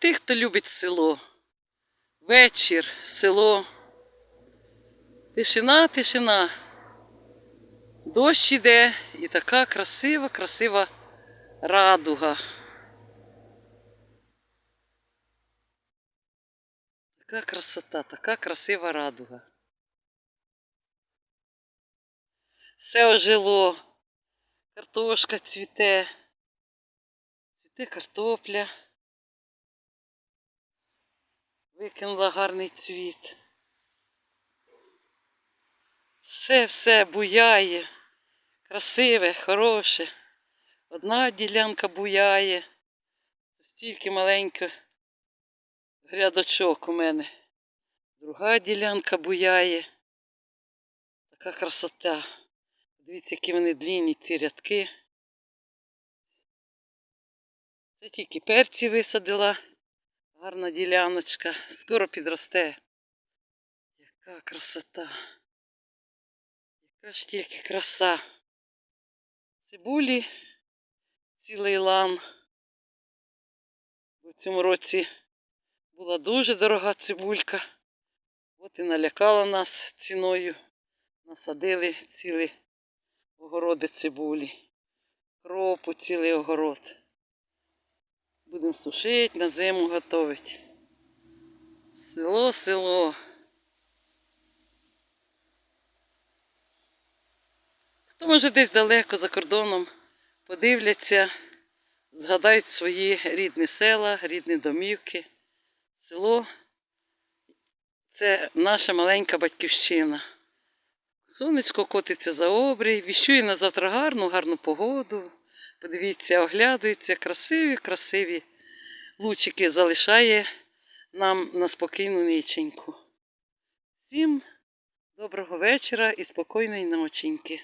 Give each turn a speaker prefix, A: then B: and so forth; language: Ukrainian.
A: тих, хто любить село. Вечір, село. Тишина, тишина. Дощ іде і така красива, красива радуга. Така красота, така красива радуга. Все ожило, картошка цвіте, цвіте картопля. Викинула гарний цвіт. Все, все буяє, красиве, хороше. Одна ділянка буяє. Стільки маленько грядочок у мене. Друга ділянка буяє. Така красота. Дивіться, які вони длінні, ці рядки. Це тільки перці висадила. Гарна діляночка. Скоро підросте. Яка красота. Яка ж тільки краса. Цибулі цілий лан. У цьому році була дуже дорога цибулька. От і налякала нас ціною. Насадили цілі огороди цибулі. Кропу цілий огород. Будемо сушити, на зиму готувати. Село, село. Хто може десь далеко за кордоном подивляться, згадають свої рідні села, рідні домівки. Село це наша маленька батьківщина. Сонечко котиться за обрій, віщує на завтра гарну, гарну погоду. Подивіться, оглядується, красиві, красиві лучики залишає нам на спокійну ніченьку. Всім доброго вечора і спокійної ноченьки.